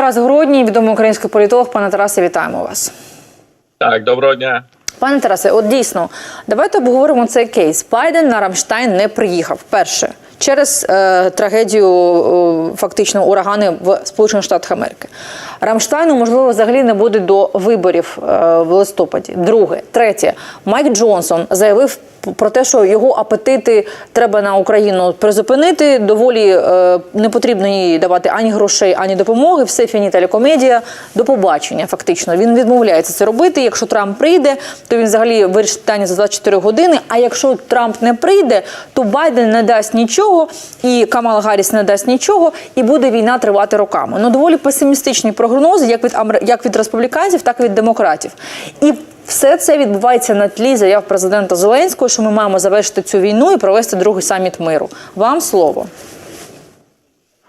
Тарас Городній, відомий український політолог. Пане Тарасе, вітаємо вас. Так, доброго дня. Пане Тарасе, от дійсно, давайте обговоримо цей кейс. Байден на Рамштайн не приїхав. Перше через е, трагедію е, фактично урагани в Сполучених Штатах Америки. Рамштайну можливо взагалі не буде до виборів е, в листопаді. Друге, третє, Майк Джонсон заявив про те, що його апетити треба на Україну призупинити. Доволі е, не потрібно їй давати ані грошей, ані допомоги. Все комедія. До побачення. Фактично він відмовляється це робити. Якщо Трамп прийде, то він взагалі вирішить питання за 24 години. А якщо Трамп не прийде, то Байден не дасть нічого, і Камала Гарріс не дасть нічого, і буде війна тривати роками. Ну доволі песимістичні прогнози, як від як від республіканців, так і від демократів. І все це відбувається на тлі заяв президента Зеленського, що ми маємо завершити цю війну і провести другий саміт миру. Вам слово.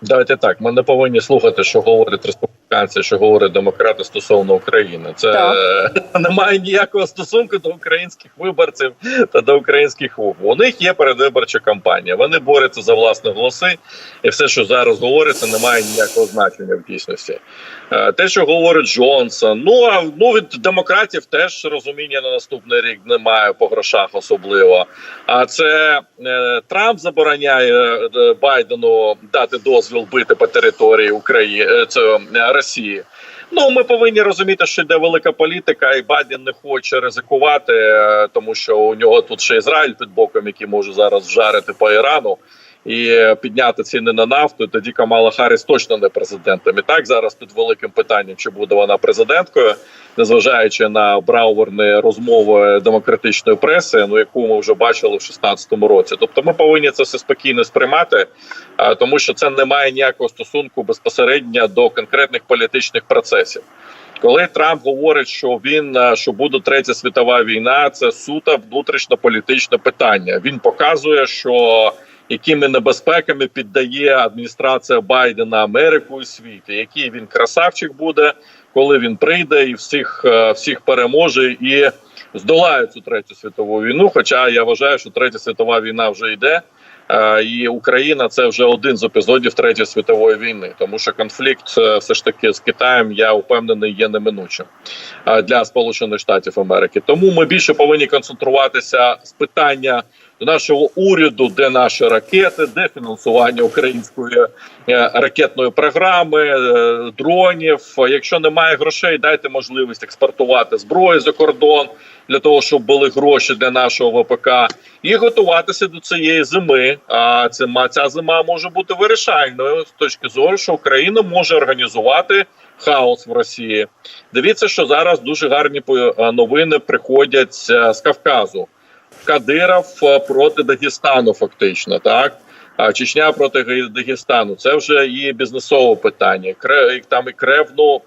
Давайте так. Ми не повинні слухати, що говорять республіканці, що говорять демократи стосовно України. Це е, не має ніякого стосунку до українських виборців та до українських виборів. У них є передвиборча кампанія. Вони борються за власні голоси, і все, що зараз говориться, не має ніякого значення в дійсності. Е, Те, що говорить Джонсон, ну а ну від демократів теж розуміння на наступний рік немає по грошах, особливо. А це е, Трамп забороняє е, Байдену дати дозвіл бити по території України це е, Росії. Ну, ми повинні розуміти, що йде велика політика, і Байден не хоче ризикувати, е, тому що у нього тут ще Ізраїль під боком, який може зараз вжарити по Ірану і е, підняти ціни на нафту. Тоді Камала Харріс точно не президентом. І так зараз під великим питанням, чи буде вона президенткою, незважаючи на брауерні розмови демократичної преси, ну яку ми вже бачили в 16-му році. Тобто, ми повинні це все спокійно сприймати, тому що це не має ніякого стосунку безпосередньо до конкретних політичних процесів. Коли Трамп говорить, що він е, що буде третя світова війна, це суто внутрішньополітичне питання. Він показує, що якими небезпеками піддає адміністрація Байдена Америку і світ, і який він красавчик буде, коли він прийде і всіх, е, всіх переможе і здолає цю третю світову війну. Хоча я вважаю, що третя світова війна вже йде. Е, І Україна це вже один з епізодів третьої світової війни, тому що конфлікт е, все ж таки з Китаєм, я впевнений, є неминучим е, для Сполучених Штатів Америки. Тому ми більше повинні концентруватися з питання нашого уряду, де наші ракети, де фінансування української ракетної програми, дронів. Якщо немає грошей, дайте можливість експортувати зброю за кордон для того, щоб були гроші для нашого ВПК, і готуватися до цієї зими. А це ця зима може бути вирішальною з точки зору, що Україна може організувати. Хаос в Росії. Дивіться, що зараз дуже гарні по- новини приходять е, з Кавказу. Кадиров е, проти Дагестану, фактично, так. Чечня проти Дагестану. Це вже і бізнесове питання. Там і кревну е,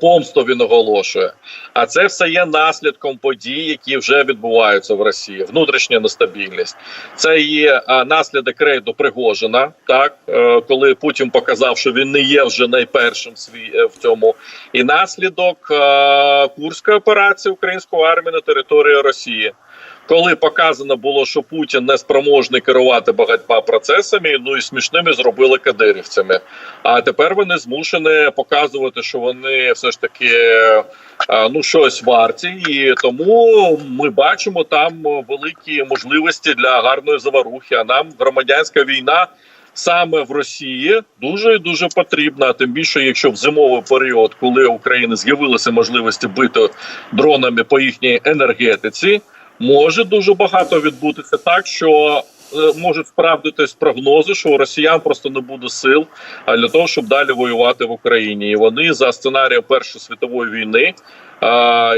помсту він оголошує. А це все є наслідком подій, які вже відбуваються в Росії. Внутрішня нестабільність. Це є наслідок рейду Пригожина, так е, коли Путін показав, що він не є вже найпершим свій е, в цьому, і наслідок е, курської операції української армії на території Росії. Коли показано було, що Путін не спроможний керувати багатьма процесами, ну і смішними зробили кадирівцями. А тепер вони змушені показувати, що вони все ж таки ну щось варті, і тому ми бачимо там великі можливості для гарної заварухи. А нам громадянська війна. Саме в Росії дуже дуже потрібна. Тим більше, якщо в зимовий період, коли України з'явилися можливості бити дронами по їхній енергетиці, може дуже багато відбутися так, що е, можуть справдитись прогнози, що у росіян просто не буде сил для того, щоб далі воювати в Україні. І вони за сценарієм Першої світової війни,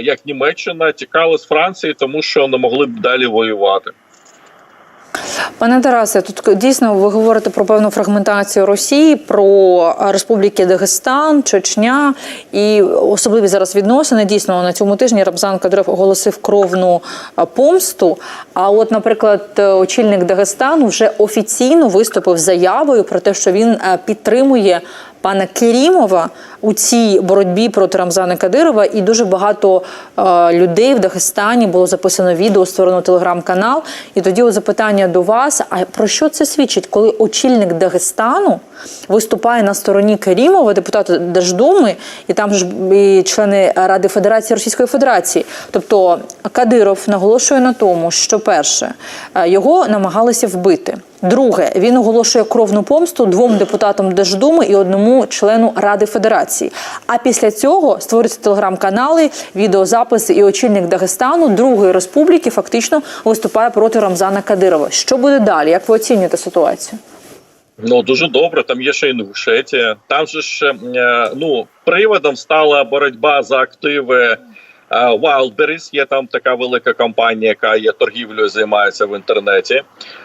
як Німеччина, тікали з Франції, тому що не могли б далі воювати. Пане Тарасе, тут дійсно ви говорите про певну фрагментацію Росії, про республіки Дагестан, Чечня і особливі зараз відносини. Дійсно, на цьому тижні Рабзан Кадиров оголосив кровну помсту. А от, наприклад, очільник Дагестану вже офіційно виступив заявою про те, що він е, підтримує пана Керімова у цій боротьбі проти Рамзана Кадирова, і дуже багато е, людей в Дагестані було записано відео, створено телеграм-канал. І тоді запитання до вас: а про що це свідчить, коли очільник Дагестану виступає на стороні Керімова, депутата Держдуми, і там ж і члени Ради Федерації Російської Федерації. Тобто Кадиров наголошує на тому, що перше е, його намагалися вбити. Друге, він оголошує кровну помсту двом депутатам Держдуми і одному члену Ради Федерації. А після цього створюються телеграм-канали, відеозаписи, і очільник Дагестану Другої республіки фактично виступає проти Рамзана Кадирова. Що буде далі? Як ви оцінюєте ситуацію? Ну дуже добре. Там є ще Інгушетія. Там же ж е, ну приводом стала боротьба за активи. Е, Wildberries, є там така велика компанія, яка є торгівлею, займається в інтернеті.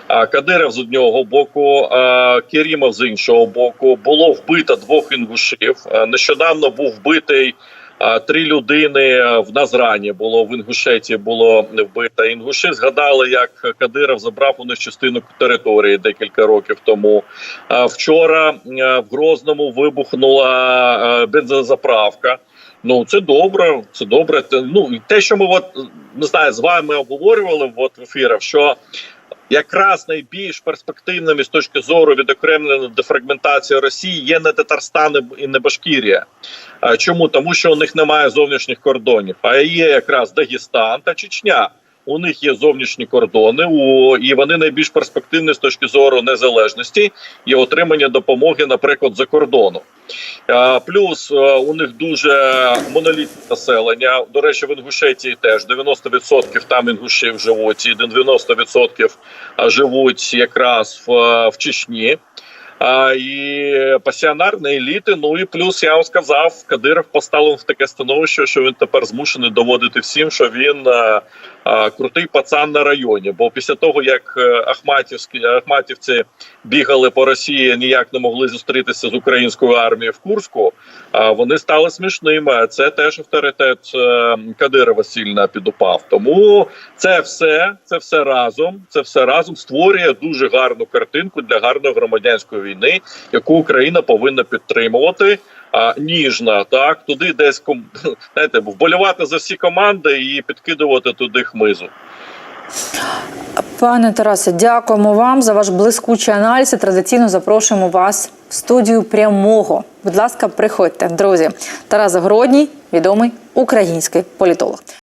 А Кадиров з одного боку, а Керімов з іншого боку. Було вбито двох інгушів. Е, Нещодавно був вбитий три людини е, в Назрані. Було в Інгушеті було вбито. Інгуші згадали, як Кадиров забрав у них частину території декілька років тому. Вчора е, в Грозному вибухнула е, бензозаправка. Ну це добре, це добре. Ну те, що ми от не знаю, з вами обговорювали от в ефірах, що якраз найбільш перспективними з точки зору відокремлення дефрагментації Росії є не Татарстан і не Башкірія. Чому? Тому що у них немає зовнішніх кордонів, а є якраз Дагестан та Чечня. У них є зовнішні кордони, і вони найбільш перспективні з точки зору незалежності і отримання допомоги, наприклад, за кордону. Плюс е, у них дуже монолітне населення. До речі, в Інгушетії теж 90% там інгушів живуть, і 90% живуть якраз в, в Чечні. А, і пасіонарні еліти. Ну і плюс я вам сказав, Кадиров поставив в таке становище, що він тепер змушений доводити всім, що він е, е, крутий пацан на районі. Бо після того як е, Ахматівські Ахматівці бігали по Росії, ніяк не могли зустрітися з українською армією в Курську. А вони стали смішними. Це теж авторитет е, Кадирова сильно підупав. Тому це все, це все разом. Це все разом створює дуже гарну картинку для гарної громадянської війни, яку Україна повинна підтримувати. А ніжна, так туди десь знаєте, вболівати за всі команди і підкидувати туди хмизу. Пане Тарасе, дякуємо вам за ваш блискучий аналіз. І Традиційно запрошуємо вас в студію прямого. Будь ласка, приходьте, друзі. Тарас Гродній, відомий український політолог.